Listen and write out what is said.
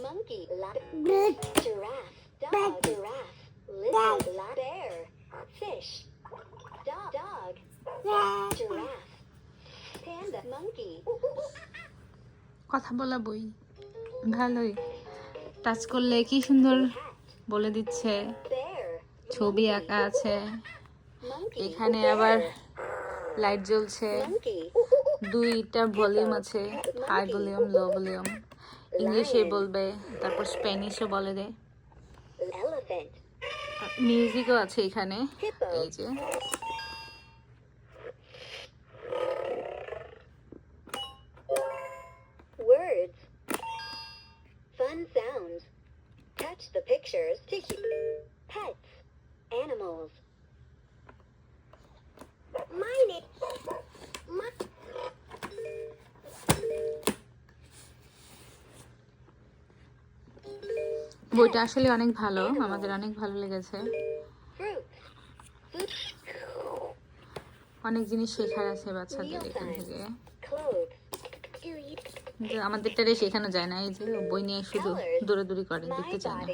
monkey, la- giraffe, dog, giraffe, lizard, la- bear, fish, dog, dog, giraffe, panda, monkey, কথা বলা বই ভালোই touch করলে কি সুন্দর বলে দিচ্ছে ছবি আঁকা আছে এখানে আবার লাইট জ্বলছে দুইটা ভলিউম আছে হাই ভলিউম লো ভলিউম ইংলিশে বলবে তারপর স্প্যানিশে বলে দে। মিউজিকও আছে এখানে। এই যে। Fun sounds. The pictures. To. বইটা আসলে অনেক ভালো, আমাদের অনেক ভালো লেগেছে। অনেক জিনিস শেখার আছে বাচ্চাদের এখান থেকে। আমাদের টারে শেখানো যায় না, এই যে বই নিয়ে শুধু দৌড়াদৌড়ি করে দেখতে চায় না